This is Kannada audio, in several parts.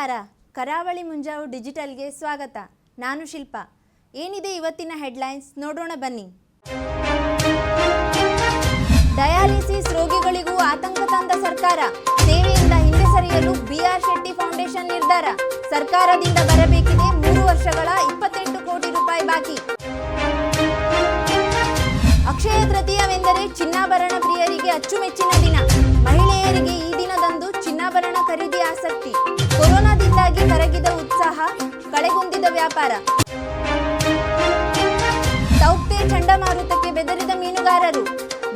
ನಮಸ್ಕಾರ. ಕರಾವಳಿ ಮುಂಜಾವು ಡಿಜಿಟಲ್ಗೆ ಸ್ವಾಗತ. ನಾನು ಶಿಲ್ಪ. ಏನಿದೆ ಇವತ್ತಿನ ಹೆಡ್ಲೈನ್ಸ್? ನೋಡೋಣ ಬನ್ನಿ. ಡಯಾಲಿಸಿಸ್ ರೋಗಿಗಳಿಗೂ ಆತಂಕ ತಂದ ಸರ್ಕಾರ. ಸೇವೆಯಿಂದ ಹಿಂದೆ ಸರಿಯಲು ಬಿಆರ್ ಶೆಟ್ಟಿ ಫೌಂಡೇಶನ್ ನಿರ್ಧಾರ. ಸರ್ಕಾರದಿಂದ ಬರಬೇಕಿದೆ ಮೂರು ವರ್ಷಗಳ ಇಪ್ಪತ್ತೆಂಟು ಕೋಟಿ ರೂಪಾಯಿ ಬಾಕಿ. ಅಕ್ಷಯ ತೃತೀಯವೆಂದರೆ ಚಿನ್ನಾಭರಣ ಪ್ರಿಯರಿಗೆ ಅಚ್ಚುಮೆಚ್ಚಿನ ದಿನ. ಕಳೆಗುಂದಿದ ವ್ಯಾಪಾರ. ತೌಕ್ತೆ ಚಂಡಮಾರುತಕ್ಕೆ ಬೆದರಿದ ಮೀನುಗಾರರು.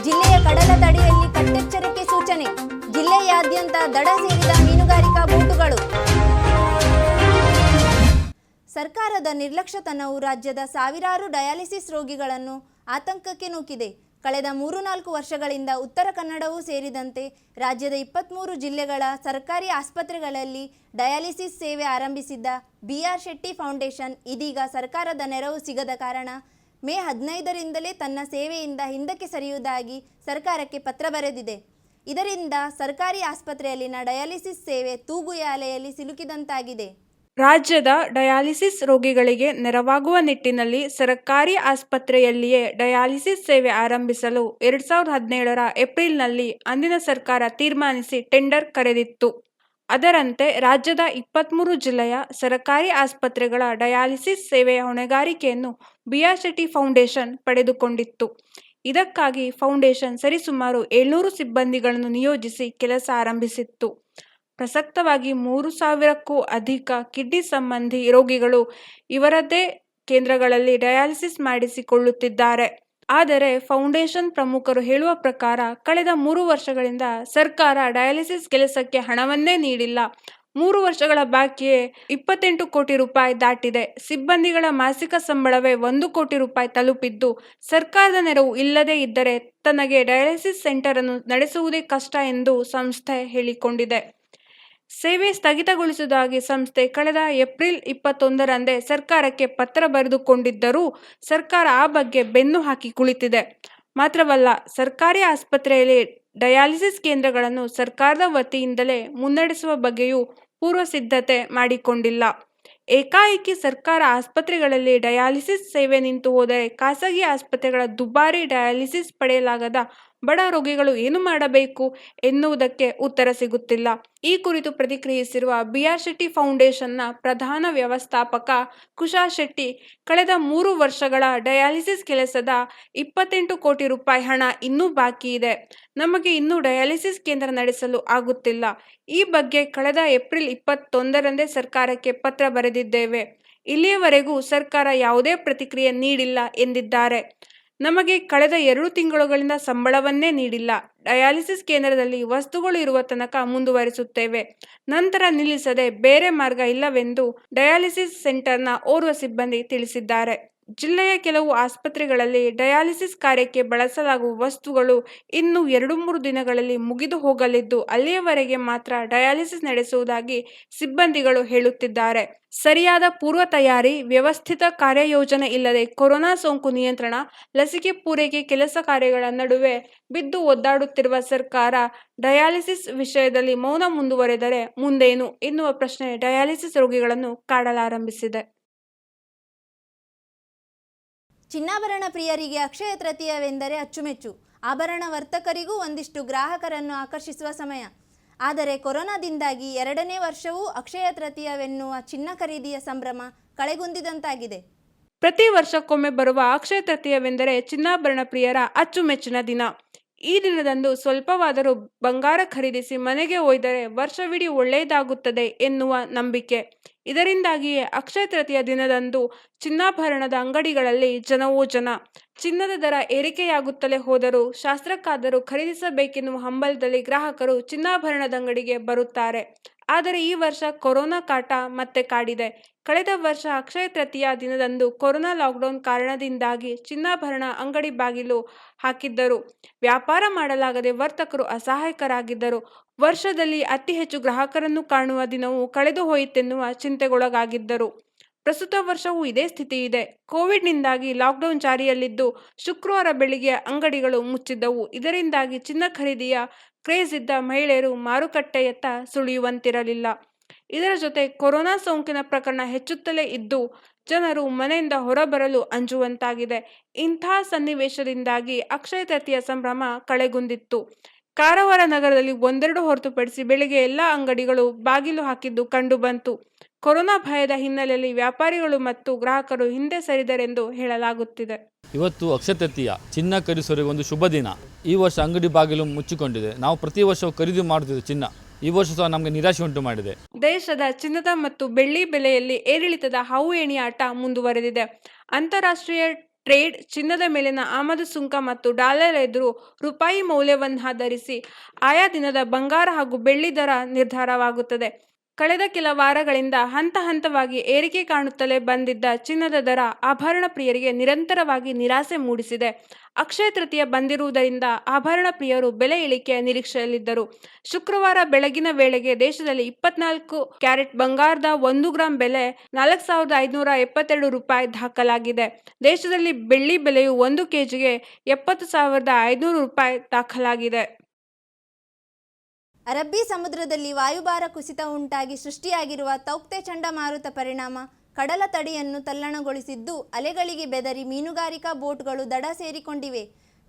ಜಿಲ್ಲೆಯ ಕಡಲ ತಡಿಯಲ್ಲಿ ಕಟ್ಟೆಚ್ಚರಿಕೆ ಸೂಚನೆ. ಜಿಲ್ಲೆಯಾದ್ಯಂತ ದಡ ಸೇರಿದ ಮೀನುಗಾರಿಕಾ ಬೋಟುಗಳು. ಸರ್ಕಾರದ ನಿರ್ಲಕ್ಷ್ಯತನವು ರಾಜ್ಯದ ಸಾವಿರಾರು ಡಯಾಲಿಸಿಸ್ ರೋಗಿಗಳನ್ನು ಆತಂಕಕ್ಕೆ ನೂಕಿದೆ. ಕಳೆದ ಮೂರು ನಾಲ್ಕು ವರ್ಷಗಳಿಂದ ಉತ್ತರ ಕನ್ನಡವೂ ಸೇರಿದಂತೆ ರಾಜ್ಯದ ಇಪ್ಪತ್ತ್ಮೂರು ಜಿಲ್ಲೆಗಳ ಸರ್ಕಾರಿ ಆಸ್ಪತ್ರೆಗಳಲ್ಲಿ ಡಯಾಲಿಸಿಸ್ ಸೇವೆ ಆರಂಭಿಸಿದ್ದ ಬಿಆರ್ ಶೆಟ್ಟಿ ಫೌಂಡೇಶನ್ ಇದೀಗ ಸರ್ಕಾರದ ನೆರವು ಸಿಗದ ಕಾರಣ ಮೇ ಹದಿನೈದರಿಂದಲೇ ತನ್ನ ಸೇವೆಯಿಂದ ಹಿಂದಕ್ಕೆ ಸರಿಯುವುದಾಗಿ ಸರ್ಕಾರಕ್ಕೆ ಪತ್ರ ಬರೆದಿದೆ. ಇದರಿಂದ ಸರ್ಕಾರಿ ಆಸ್ಪತ್ರೆಯಲ್ಲಿನ ಡಯಾಲಿಸಿಸ್ ಸೇವೆ ತೂಗುಯಾಲೆಯಲ್ಲಿ ಸಿಲುಕಿದಂತಾಗಿದೆ. ರಾಜ್ಯದ ಡಯಾಲಿಸಿಸ್ ರೋಗಿಗಳಿಗೆ ನೆರವಾಗುವ ನಿಟ್ಟಿನಲ್ಲಿ ಸರ್ಕಾರಿ ಆಸ್ಪತ್ರೆಯಲ್ಲಿಯೇ ಡಯಾಲಿಸಿಸ್ ಸೇವೆ ಆರಂಭಿಸಲು ಎರಡ್ ಸಾವಿರದ ಹದಿನೇಳರ ಏಪ್ರಿಲ್ನಲ್ಲಿ ಅಂದಿನ ಸರ್ಕಾರ ತೀರ್ಮಾನಿಸಿ ಟೆಂಡರ್ ಕರೆದಿತ್ತು. ಅದರಂತೆ ರಾಜ್ಯದ ಇಪ್ಪತ್ತ್ಮೂರು ಜಿಲ್ಲೆಯ ಸರಕಾರಿ ಆಸ್ಪತ್ರೆಗಳ ಡಯಾಲಿಸಿಸ್ ಸೇವೆಯ ಹೊಣೆಗಾರಿಕೆಯನ್ನು ಬಿಆರ್ ಶೆಟ್ಟಿ ಫೌಂಡೇಶನ್ ಪಡೆದುಕೊಂಡಿತ್ತು. ಇದಕ್ಕಾಗಿ ಫೌಂಡೇಶನ್ ಸರಿಸುಮಾರು ಏಳ್ನೂರು ಸಿಬ್ಬಂದಿಗಳನ್ನು ನಿಯೋಜಿಸಿ ಕೆಲಸ ಆರಂಭಿಸಿತ್ತು. ಪ್ರಸಕ್ತವಾಗಿ ಮೂರು ಸಾವಿರಕ್ಕೂ ಅಧಿಕ ಕಿಡ್ನಿ ಸಂಬಂಧಿ ರೋಗಿಗಳು ಇವರದೇ ಕೇಂದ್ರಗಳಲ್ಲಿ ಡಯಾಲಿಸಿಸ್ ಮಾಡಿಸಿಕೊಳ್ಳುತ್ತಿದ್ದಾರೆ. ಆದರೆ ಫೌಂಡೇಶನ್ ಪ್ರಮುಖರು ಹೇಳುವ ಪ್ರಕಾರ ಕಳೆದ ಮೂರು ವರ್ಷಗಳಿಂದ ಸರ್ಕಾರ ಡಯಾಲಿಸಿಸ್ ಕೆಲಸಕ್ಕೆ ಹಣವನ್ನೇ ನೀಡಿಲ್ಲ. ಮೂರು ವರ್ಷಗಳ ಬಾಕಿಯೇ ಇಪ್ಪತ್ತೆಂಟು ಕೋಟಿ ರೂಪಾಯಿ ದಾಟಿದೆ. ಸಿಬ್ಬಂದಿಗಳ ಮಾಸಿಕ ಸಂಬಳವೇ ಒಂದು ಕೋಟಿ ರೂಪಾಯಿ ತಲುಪಿದ್ದು, ಸರ್ಕಾರದ ನೆರವು ಇಲ್ಲದೇ ಇದ್ದರೆ ತನಗೆ ಡಯಾಲಿಸಿಸ್ ಸೆಂಟರ್ ಅನ್ನು ನಡೆಸುವುದೇ ಕಷ್ಟ ಎಂದು ಸಂಸ್ಥೆ ಹೇಳಿಕೊಂಡಿದೆ. ಸೇವೆ ಸ್ಥಗಿತಗೊಳಿಸುವುದಾಗಿ ಸಂಸ್ಥೆ ಕಳೆದ ಏಪ್ರಿಲ್ ಇಪ್ಪತ್ತೊಂದರಂದೇ ಸರ್ಕಾರಕ್ಕೆ ಪತ್ರ ಬರೆದುಕೊಂಡಿದ್ದರೂ ಸರ್ಕಾರ ಆ ಬಗ್ಗೆ ಬೆನ್ನು ಹಾಕಿ ಕುಳಿತಿದೆ. ಮಾತ್ರವಲ್ಲ, ಸರ್ಕಾರಿ ಆಸ್ಪತ್ರೆಯಲ್ಲಿ ಡಯಾಲಿಸಿಸ್ ಕೇಂದ್ರಗಳನ್ನು ಸರ್ಕಾರದ ವತಿಯಿಂದಲೇ ಮುನ್ನಡೆಸುವ ಬಗ್ಗೆಯೂ ಪೂರ್ವ ಸಿದ್ಧತೆ ಮಾಡಿಕೊಂಡಿಲ್ಲ. ಏಕಾಏಕಿ ಸರ್ಕಾರ ಆಸ್ಪತ್ರೆಗಳಲ್ಲಿ ಡಯಾಲಿಸಿಸ್ ಸೇವೆ ನಿಂತು ಹೋದರೆ ಖಾಸಗಿ ಆಸ್ಪತ್ರೆಗಳ ದುಬಾರಿ ಡಯಾಲಿಸಿಸ್ ಪಡೆಯಲಾಗದ ಬಡ ರೋಗಿಗಳು ಏನು ಮಾಡಬೇಕು ಎನ್ನುವುದಕ್ಕೆ ಉತ್ತರ ಸಿಗುತ್ತಿಲ್ಲ. ಈ ಕುರಿತು ಪ್ರತಿಕ್ರಿಯಿಸಿರುವ ಬಿಆರ್ ಶೆಟ್ಟಿ ಫೌಂಡೇಶನ್ನ ಪ್ರಧಾನ ವ್ಯವಸ್ಥಾಪಕ ಕುಶಾ ಶೆಟ್ಟಿ, ಕಳೆದ ಮೂರು ವರ್ಷಗಳ ಡಯಾಲಿಸಿಸ್ ಕೆಲಸದ ಇಪ್ಪತ್ತೆಂಟು ಕೋಟಿ ರೂಪಾಯಿ ಹಣ ಇನ್ನೂ ಬಾಕಿ ಇದೆ. ನಮಗೆ ಇನ್ನೂ ಡಯಾಲಿಸಿಸ್ ಕೇಂದ್ರ ನಡೆಸಲು ಆಗುತ್ತಿಲ್ಲ. ಈ ಬಗ್ಗೆ ಕಳೆದ ಏಪ್ರಿಲ್ ಇಪ್ಪತ್ತೊಂದರಂದೇ ಸರ್ಕಾರಕ್ಕೆ ಪತ್ರ ಬರೆದಿದ್ದೇವೆ. ಇಲ್ಲಿಯವರೆಗೂ ಸರ್ಕಾರ ಯಾವುದೇ ಪ್ರತಿಕ್ರಿಯೆ ನೀಡಿಲ್ಲ ಎಂದಿದ್ದಾರೆ. ನಮಗೆ ಕಳೆದ ಎರಡು ತಿಂಗಳುಗಳಿಂದ ಸಂಬಳವನ್ನೇ ನೀಡಿಲ್ಲ. ಡಯಾಲಿಸಿಸ್ ಕೇಂದ್ರದಲ್ಲಿ ವಸ್ತುಗಳು ಇರುವ ತನಕ ಮುಂದುವರಿಸುತ್ತೇವೆ. ನಂತರ ನಿಲ್ಲಿಸದೆ ಬೇರೆ ಮಾರ್ಗ ಇಲ್ಲವೆಂದು ಡಯಾಲಿಸಿಸ್ ಸೆಂಟರ್ನ ಓರ್ವ ಸಿಬ್ಬಂದಿ ತಿಳಿಸಿದ್ದಾರೆ. ಜಿಲ್ಲೆಯ ಕೆಲವು ಆಸ್ಪತ್ರೆಗಳಲ್ಲಿ ಡಯಾಲಿಸಿಸ್ ಕಾರ್ಯಕ್ಕೆ ಬಳಸಲಾಗುವ ವಸ್ತುಗಳು ಇನ್ನು ಎರಡು ಮೂರು ದಿನಗಳಲ್ಲಿ ಮುಗಿದು ಹೋಗಲಿದ್ದು, ಅಲ್ಲಿಯವರೆಗೆ ಮಾತ್ರ ಡಯಾಲಿಸಿಸ್ ನಡೆಸುವುದಾಗಿ ಸಿಬ್ಬಂದಿಗಳು ಹೇಳುತ್ತಿದ್ದಾರೆ. ಸರಿಯಾದ ಪೂರ್ವ ತಯಾರಿ, ವ್ಯವಸ್ಥಿತ ಕಾರ್ಯಯೋಜನೆ ಇಲ್ಲದೆ ಕೊರೋನಾ ಸೋಂಕು ನಿಯಂತ್ರಣ, ಲಸಿಕೆ ಪೂರೈಕೆ ಕೆಲಸ ಕಾರ್ಯಗಳ ನಡುವೆ ಬಿದ್ದು ಒದ್ದಾಡುತ್ತಿರುವ ಸರ್ಕಾರ ಡಯಾಲಿಸಿಸ್ ವಿಷಯದಲ್ಲಿ ಮೌನ ಮುಂದುವರೆದರೆ ಮುಂದೇನು ಎನ್ನುವ ಪ್ರಶ್ನೆ ಡಯಾಲಿಸಿಸ್ ರೋಗಿಗಳನ್ನು ಕಾಡಲಾರಂಭಿಸಿದೆ. ಚಿನ್ನಾಭರಣ ಪ್ರಿಯರಿಗೆ ಅಕ್ಷಯ ತೃತೀಯವೆಂದರೆ ಅಚ್ಚುಮೆಚ್ಚು. ಆಭರಣ ವರ್ತಕರಿಗೂ ಒಂದಿಷ್ಟು ಗ್ರಾಹಕರನ್ನು ಆಕರ್ಷಿಸುವ ಸಮಯ. ಆದರೆ ಕೊರೋನಾದಿಂದಾಗಿ ಎರಡನೇ ವರ್ಷವೂ ಅಕ್ಷಯ ತೃತೀಯವೆನ್ನುವ ಚಿನ್ನ ಖರೀದಿಯ ಸಂಭ್ರಮ ಕಳೆಗುಂದಿದಂತಾಗಿದೆ. ಪ್ರತಿ ವರ್ಷಕ್ಕೊಮ್ಮೆ ಬರುವ ಅಕ್ಷಯ ತೃತೀಯವೆಂದರೆ ಚಿನ್ನಾಭರಣ ಪ್ರಿಯರ ಅಚ್ಚುಮೆಚ್ಚಿನ ದಿನ. ಈ ದಿನದಂದು ಸ್ವಲ್ಪವಾದರೂ ಬಂಗಾರ ಖರೀದಿಸಿ ಮನೆಗೆ ಒಯ್ದರೆ ವರ್ಷವಿಡೀ ಒಳ್ಳೆಯದಾಗುತ್ತದೆ ಎನ್ನುವ ನಂಬಿಕೆ. ಇದರಿಂದಾಗಿಯೇ ಅಕ್ಷಯ ತೃತೀಯ ದಿನದಂದು ಚಿನ್ನಾಭರಣದ ಅಂಗಡಿಗಳಲ್ಲಿ ಜನವೋ ಜನ. ಚಿನ್ನದ ದರ ಏರಿಕೆಯಾಗುತ್ತಲೇ ಹೋದರೂ ಶಾಸ್ತ್ರಕ್ಕಾದರೂ ಖರೀದಿಸಬೇಕೆನ್ನುವ ಹಂಬಲದಲ್ಲಿ ಗ್ರಾಹಕರು ಚಿನ್ನಾಭರಣದ ಅಂಗಡಿಗೆ ಬರುತ್ತಾರೆ. ಆದರೆ ಈ ವರ್ಷ ಕೊರೋನಾ ಕಾಟ ಮತ್ತೆ ಕಾಡಿದೆ. ಕಳೆದ ವರ್ಷ ಅಕ್ಷಯ ತೃತೀಯ ದಿನದಂದು ಕೊರೋನಾ ಲಾಕ್ಡೌನ್ ಕಾರಣದಿಂದಾಗಿ ಚಿನ್ನಾಭರಣ ಅಂಗಡಿ ಬಾಗಿಲು ಹಾಕಿದ್ದರು. ವ್ಯಾಪಾರ ಮಾಡಲಾಗದೆ ವರ್ತಕರು ಅಸಹಾಯಕರಾಗಿದ್ದರು. ವರ್ಷದಲ್ಲಿ ಅತಿ ಹೆಚ್ಚು ಗ್ರಾಹಕರನ್ನು ಕಾಣುವ ದಿನವು ಕಳೆದು ಹೋಯಿತೆನ್ನುವ ಚಿಂತೆಗೊಳಗಾಗಿದ್ದರು. ಪ್ರಸ್ತುತ ವರ್ಷವೂ ಇದೇ ಸ್ಥಿತಿ ಇದೆ ಕೋವಿಡ್ನಿಂದಾಗಿ ಲಾಕ್ಡೌನ್ ಜಾರಿಯಲ್ಲಿದ್ದು ಶುಕ್ರವಾರ ಬೆಳಿಗ್ಗೆ ಅಂಗಡಿಗಳು ಮುಚ್ಚಿದ್ದವು. ಇದರಿಂದಾಗಿ ಚಿನ್ನ ಖರೀದಿಯ ಕ್ರೇಜ್ ಇದ್ದ ಮಹಿಳೆಯರು ಮಾರುಕಟ್ಟೆಯತ್ತ ಸುಳಿಯುವಂತಿರಲಿಲ್ಲ. ಇದರ ಜೊತೆ ಕೊರೋನಾ ಸೋಂಕಿನ ಪ್ರಕರಣ ಹೆಚ್ಚುತ್ತಲೇ ಇದ್ದು, ಜನರು ಮನೆಯಿಂದ ಹೊರಬರಲು ಅಂಜುವಂತಾಗಿದೆ. ಇಂಥ ಸನ್ನಿವೇಶದಿಂದಾಗಿ ಅಕ್ಷಯ ತೃತೀಯ ಸಂಭ್ರಮ ಕಳೆಗುಂದಿತ್ತು. ಕಾರವಾರ ನಗರದಲ್ಲಿ ಒಂದೆರಡು ಹೊರತುಪಡಿಸಿ ಬೆಳಿಗ್ಗೆ ಎಲ್ಲ ಅಂಗಡಿಗಳು ಬಾಗಿಲು ಹಾಕಿದ್ದು ಕಂಡುಬಂತು. ಕೊರೋನಾ ಭಯದ ಹಿನ್ನೆಲೆಯಲ್ಲಿ ವ್ಯಾಪಾರಿಗಳು ಮತ್ತು ಗ್ರಾಹಕರು ಹಿಂದೆ ಸರಿದರೆಂದು ಹೇಳಲಾಗುತ್ತಿದೆ. ಇವತ್ತು ಅಕ್ಷತೃತೀಯ ಚಿನ್ನ ಖರೀದಿಸೋರಿಗೆ ಒಂದು ಶುಭ ದಿನ. ಈ ವರ್ಷ ಅಂಗಡಿ ಬಾಗಿಲು ಮುಚ್ಚಿಕೊಂಡಿದೆ. ನಾವು ಪ್ರತಿ ವರ್ಷ ಖರೀದಿ ಮಾಡುತ್ತಿದ್ದೆ ಚಿನ್ನ. ಈ ವರ್ಷ ಸಹ ನಮಗೆ ನಿರಾಶೆ ಉಂಟು ಮಾಡಿದೆ. ದೇಶದ ಚಿನ್ನದ ಮತ್ತು ಬೆಳ್ಳಿ ಬೆಲೆಯಲ್ಲಿ ಏರಿಳಿತದ ಹಾವು ಆಟ ಮುಂದುವರೆದಿದೆ. ಅಂತಾರಾಷ್ಟ್ರೀಯ ಟ್ರೇಡ್ ಚಿನ್ನದ ಮೇಲಿನ ಆಮದು ಸುಂಕ ಮತ್ತು ಡಾಲರ್ ಎದುರು ರೂಪಾಯಿ ಮೌಲ್ಯವನ್ನಾಧರಿಸಿ ಆಯಾ ದಿನದ ಬಂಗಾರ ಹಾಗೂ ಬೆಳ್ಳಿ ದರ ನಿರ್ಧಾರವಾಗುತ್ತದೆ. ಕಳೆದ ಕೆಲ ವಾರಗಳಿಂದ ಹಂತ ಹಂತವಾಗಿ ಏರಿಕೆ ಕಾಣುತ್ತಲೇ ಬಂದಿದ್ದ ಚಿನ್ನದ ದರ ಆಭರಣ ಪ್ರಿಯರಿಗೆ ನಿರಂತರವಾಗಿ ನಿರಾಸೆ ಮೂಡಿಸಿದೆ. ಅಕ್ಷಯ ತೃತೀಯ ಬಂದಿರುವುದರಿಂದ ಆಭರಣ ಪ್ರಿಯರು ಬೆಲೆ ಇಳಿಕೆಯ ನಿರೀಕ್ಷೆಯಲ್ಲಿದ್ದರು. ಶುಕ್ರವಾರ ಬೆಳಗಿನ ವೇಳೆಗೆ ದೇಶದಲ್ಲಿ ಇಪ್ಪತ್ನಾಲ್ಕು ಕ್ಯಾರೆಟ್ ಬಂಗಾರದ ಒಂದು ಗ್ರಾಂ ಬೆಲೆ ನಾಲ್ಕು ಸಾವಿರದ ಐದುನೂರ ಎಪ್ಪತ್ತೆರಡು ರೂಪಾಯಿ ದಾಖಲಾಗಿದೆ. ದೇಶದಲ್ಲಿ ಬೆಳ್ಳಿ ಬೆಲೆಯು ಒಂದು ಕೆಜಿಗೆ ಎಪ್ಪತ್ತು ಸಾವಿರದ ಐದುನೂರು ರೂಪಾಯಿ ದಾಖಲಾಗಿದೆ. ಅರಬ್ಬಿ ಸಮುದ್ರದಲ್ಲಿ ವಾಯುಭಾರ ಕುಸಿತ ಉಂಟಾಗಿ ಸೃಷ್ಟಿಯಾಗಿರುವ ತೌಕ್ತೆ ಚಂಡಮಾರುತ ಪರಿಣಾಮ ಕಡಲ ತಡಿಯನ್ನು ತಲ್ಲಣಗೊಳಿಸಿದ್ದು, ಅಲೆಗಳಿಗೆ ಬೆದರಿ ಮೀನುಗಾರಿಕಾ ಬೋಟ್ಗಳು ದಡ ಸೇರಿಕೊಂಡಿವೆ.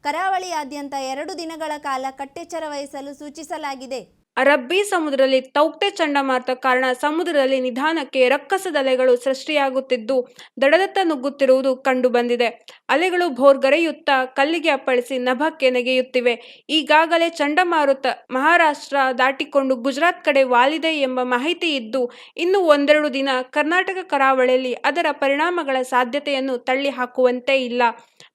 ಕರಾವಳಿಯಾದ್ಯಂತ ಎರಡು ದಿನಗಳ ಕಾಲ ಕಟ್ಟೆಚ್ಚರ ವಹಿಸಲು ಸೂಚಿಸಲಾಗಿದೆ. ಅರಬ್ಬಿ ಸಮುದ್ರದಲ್ಲಿ ತೌಕ್ತೆ ಚಂಡಮಾರುತ ಕಾರಣ ಸಮುದ್ರದಲ್ಲಿ ನಿಧಾನಕ್ಕೆ ರಕ್ಕಸದ ಅಲೆಗಳು ಸೃಷ್ಟಿಯಾಗುತ್ತಿದ್ದು, ದಡದತ್ತ ನುಗ್ಗುತ್ತಿರುವುದು ಕಂಡುಬಂದಿದೆ ಅಲೆಗಳು ಭೋರ್ಗರೆಯುತ್ತಾ ಕಲ್ಲಿಗೆ ಅಪ್ಪಳಿಸಿ ನಭಕ್ಕೆ ನೆಗೆಯುತ್ತಿವೆ. ಈಗಾಗಲೇ ಚಂಡಮಾರುತ ಮಹಾರಾಷ್ಟ್ರ ದಾಟಿಕೊಂಡು ಗುಜರಾತ್ ಕಡೆ ವಾಲಿದೆ ಎಂಬ ಮಾಹಿತಿ ಇದ್ದು, ಇನ್ನು ಒಂದೆರಡು ದಿನ ಕರ್ನಾಟಕ ಕರಾವಳಿಯಲ್ಲಿ ಅದರ ಪರಿಣಾಮಗಳ ಸಾಧ್ಯತೆಯನ್ನು ತಳ್ಳಿ ಹಾಕುವಂತೆ ಇಲ್ಲ.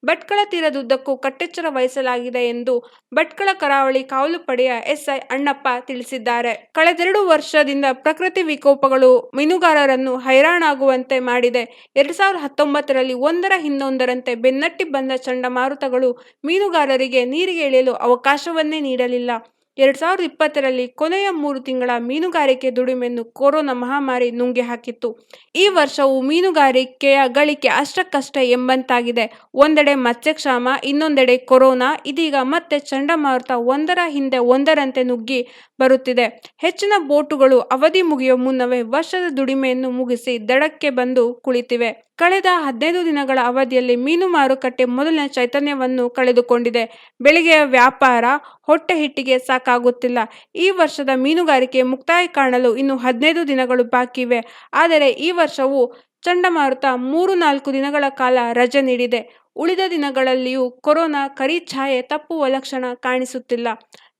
ಭಟ್ಕಳ ತೀರದುದ್ದಕ್ಕೂ ಕಟ್ಟೆಚ್ಚರ ವಹಿಸಲಾಗಿದೆ ಎಂದು ಭಟ್ಕಳ ಕರಾವಳಿ ಕಾವಲು ಪಡೆಯ ಎಸ್ಐ ಅಣ್ಣಪ್ಪ ತಿಳಿಸಿದ್ದಾರೆ. ಕಳೆದೆರಡು ವರ್ಷದಿಂದ ಪ್ರಕೃತಿ ವಿಕೋಪಗಳು ಮೀನುಗಾರರನ್ನು ಹೈರಾಣಾಗುವಂತೆ ಮಾಡಿದೆ. ಎರಡ್ ಸಾವಿರದ ಹತ್ತೊಂಬತ್ತರಲ್ಲಿ ಒಂದರ ಹಿಂದೊಂದರಂತೆ ಬೆನ್ನಟ್ಟಿ ಬಂದ ಚಂಡಮಾರುತಗಳು ಮೀನುಗಾರರಿಗೆ ನೀರಿಗೆ ಇಳಿಯಲು ಅವಕಾಶವನ್ನೇ ನೀಡಲಿಲ್ಲ. ಎರಡ್ ಸಾವಿರದ ಇಪ್ಪತ್ತರಲ್ಲಿ ಕೊನೆಯ ಮೂರು ತಿಂಗಳ ಮೀನುಗಾರಿಕೆ ದುಡಿಮೆಯನ್ನು ಕೊರೋನಾ ಮಹಾಮಾರಿ ನುಂಗಿ ಹಾಕಿತ್ತು. ಈ ವರ್ಷವು ಮೀನುಗಾರಿಕೆಯ ಗಳಿಕೆ ಅಷ್ಟಕ್ಕಷ್ಟೇ ಎಂಬಂತಾಗಿದೆ. ಒಂದೆಡೆ ಮತ್ಸ್ಯಕ್ಷಾಮ, ಇನ್ನೊಂದೆಡೆ ಕೊರೋನಾ, ಇದೀಗ ಮತ್ತೆ ಚಂಡಮಾರುತ ಒಂದರ ಹಿಂದೆ ಒಂದರಂತೆ ನುಗ್ಗಿ ಬರುತ್ತಿದೆ. ಹೆಚ್ಚಿನ ಬೋಟುಗಳು ಅವಧಿ ಮುಗಿಯುವ ಮುನ್ನವೇ ವರ್ಷದ ದುಡಿಮೆಯನ್ನು ಮುಗಿಸಿ ದಡಕ್ಕೆ ಬಂದು ಕುಳಿತಿವೆ. ಕಳೆದ ಹದಿನೈದು ದಿನಗಳ ಅವಧಿಯಲ್ಲಿ ಮೀನು ಮಾರುಕಟ್ಟೆ ಮೊದಲಿನ ಚೈತನ್ಯವನ್ನು ಕಳೆದುಕೊಂಡಿದೆ. ಬೆಳಿಗ್ಗೆಯ ವ್ಯಾಪಾರ ಹೊಟ್ಟೆ ಹಿಟ್ಟಿಗೆ ಸಾಕಾಗುತ್ತಿಲ್ಲ. ಈ ವರ್ಷದ ಮೀನುಗಾರಿಕೆ ಮುಕ್ತಾಯ ಕಾಣಲು ಇನ್ನು ಹದಿನೈದು ದಿನಗಳು ಬಾಕಿ ಇವೆ ಆದರೆ ಈ ವರ್ಷವು ಚಂಡಮಾರುತ ಮೂರು ನಾಲ್ಕು ದಿನಗಳ ಕಾಲ ರಜೆ ನೀಡಿದೆ. ಉಳಿದ ದಿನಗಳಲ್ಲಿಯೂ ಕೊರೋನಾ ಕರಿ ಛಾಯೆ ತಪ್ಪುವ ಲಕ್ಷಣ ಕಾಣಿಸುತ್ತಿಲ್ಲ.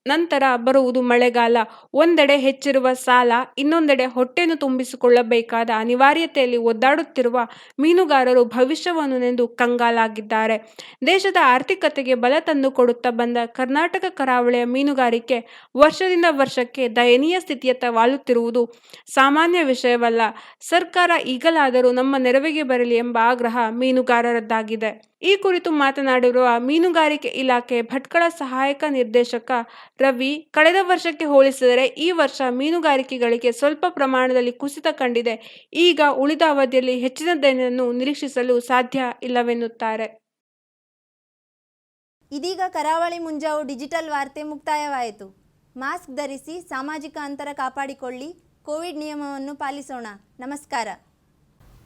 ನಂತರ ಬರುವುದು ಮಳೆಗಾಲ. ಒಂದೆಡೆ ಹೆಚ್ಚಿರುವ ಸಾಲ, ಇನ್ನೊಂದೆಡೆ ಹೊಟ್ಟೆಯನ್ನು ತುಂಬಿಸಿಕೊಳ್ಳಬೇಕಾದ ಅನಿವಾರ್ಯತೆಯಲ್ಲಿ ಒದ್ದಾಡುತ್ತಿರುವ ಮೀನುಗಾರರು ಭವಿಷ್ಯವನ್ನು ನೆಂದು ಕಂಗಾಲಾಗಿದ್ದಾರೆ. ದೇಶದ ಆರ್ಥಿಕತೆಗೆ ಬಲ ತಂದು ಕೊಡುತ್ತಾ ಬಂದ ಕರ್ನಾಟಕ ಕರಾವಳಿಯ ಮೀನುಗಾರಿಕೆ ವರ್ಷದಿಂದ ವರ್ಷಕ್ಕೆ ದಯನೀಯ ಸ್ಥಿತಿಯತ್ತ ವಾಲುತ್ತಿರುವುದು ಸಾಮಾನ್ಯ ವಿಷಯವಲ್ಲ. ಸರ್ಕಾರ ಈಗಲಾದರೂ ನಮ್ಮ ನೆರವಿಗೆ ಬರಲಿ ಎಂಬ ಆಗ್ರಹ ಮೀನುಗಾರರದ್ದಾಗಿದೆ. ಈ ಕುರಿತು ಮಾತನಾಡಿರುವ ಮೀನುಗಾರಿಕೆ ಇಲಾಖೆ ಭಟ್ಕಳ ಸಹಾಯಕ ನಿರ್ದೇಶಕ ರವಿ, ಕಳೆದ ವರ್ಷಕ್ಕೆ ಹೋಲಿಸಿದರೆ ಈ ವರ್ಷ ಮೀನುಗಾರಿಕೆಗಳಿಗೆ ಸ್ವಲ್ಪ ಪ್ರಮಾಣದಲ್ಲಿ ಕುಸಿತ ಕಂಡಿದೆ. ಈಗ ಉಳಿದ ಅವಧಿಯಲ್ಲಿ ಹೆಚ್ಚಿನದೇನನ್ನು ನಿರೀಕ್ಷಿಸಲು ಸಾಧ್ಯ ಇಲ್ಲವೆನ್ನುತ್ತಾರೆ. ಇದೀಗ ಕರಾವಳಿ ಮುಂಜಾವು ಡಿಜಿಟಲ್ ವಾರ್ತೆ ಮುಕ್ತಾಯವಾಯಿತು. ಮಾಸ್ಕ್ ಧರಿಸಿ ಸಾಮಾಜಿಕ ಅಂತರ ಕಾಪಾಡಿಕೊಳ್ಳಿ. ಕೋವಿಡ್ ನಿಯಮವನ್ನು ಪಾಲಿಸೋಣ. ನಮಸ್ಕಾರ.